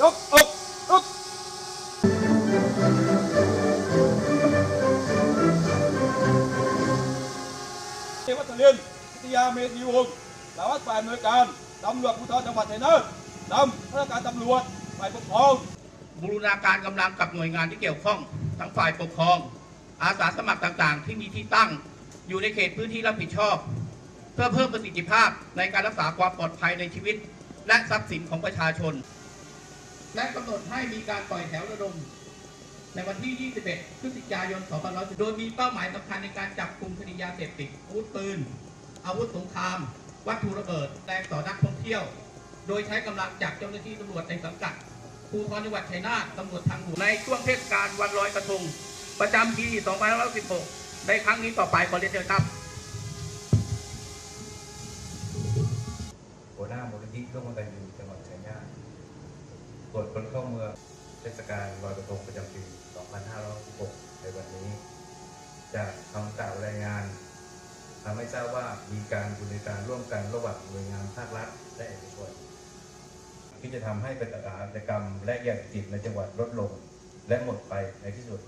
ยกอกอึกเทวัฒเรียนพิทยาเมธีวงศ์สารวัตรฝ่ายอำนวยการตำรวจภูธรจังหวัดชัยนาทนำข้าราชการตำรวจฝ่ายปกครอง บูรณาการกำลังกับหน่วยงานที่เกี่ยวข้องทั้งฝ่ายปกครอง อาสาสมัครต่างๆ ที่มีที่ตั้งอยู่ในเขตพื้นที่รับผิดชอบ เพื่อเพิ่มประสิทธิภาพในการรักษาความปลอดภัยในชีวิต และทรัพย์สินของประชาชน และกำหนดให้มีการปล่อยแถวระดม ในวันที่ 21 พฤศจิกายน 2510โดยมีเป้าหมายสำคัญในการจับกลุ่มคดียาเสพติดอาวุธปืน อาวุธสงคราม วัตถุระเบิดแรงต่อนักท่องเที่ยว โดยใช้กำลังจากเจ้าหน้าที่ตำรวจในสังกัดภูธรจังหวัดชัยนาทตำรวจทางหลวงในช่วงเทศกาลวันลอยกระทง ประจำปี 2516 ในครั้งนี้ต่อไปขอเรียนเชิญครับหัวหน้ามูลนิธิร่วมกันอยู่จังหวัดชัยนาท ตรวจคนเข้าเมืองเทศกาลลอยกระทงประจำปี 2566 ในวันนี้ จากคำกล่าวรายงานทำให้ทราบว่ามีการบูรณาการร่วมกันระหว่างหน่วยงานภาครัฐและเอกชนที่จะทำให้เป็นอาชญากรรมและยาติดในจังหวัดลดลงและหมดไปในที่สุด